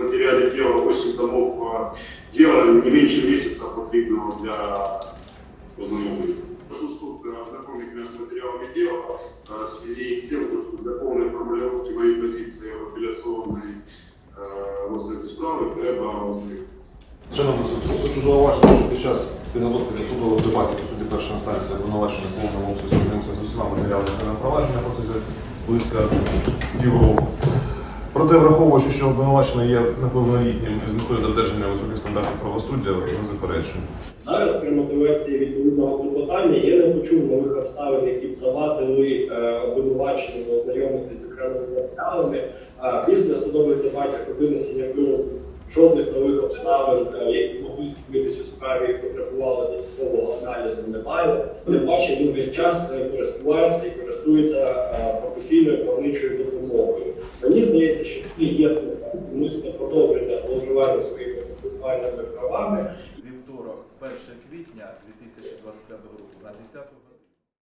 В материале дела 8 томов а, дела, не меньше месяца потребного для познакомления. Прошу суд а, ознакомить меня с материалами дела а, в связи с тем, что для полной формулировки моей позиции в апелляционной а, розгляду справи треба ознайомитися. Шановний суд, хочу зауважити, що під час підготовки до судових дебатів у суді першої інстанції обвинувачення в повному обсязі знайомився з усіма матеріалами та провадження протягом близько півроку. Проте, враховуючи, що обвинувачення є неповнолітнім і метою додержання високих стандартів правосуддя, не заперечую. Зараз при мотивації відповідного клопотання я не почув нових обставин, які б завадили е, обвинуваченню ознайомитися з окремими матеріалами. Після судових дебатів і винесення вироку жодних нових обставин, е, які могли з'явитися у справі, потребували додаткового аналізу, немає. Тим паче він весь час е, користувається і користується професійною правничою допомогою. Здається, що такі є умисне продовження зловживання своїми консультуальними правами Вівторок, 1 квітня 2025 року на 10 годину.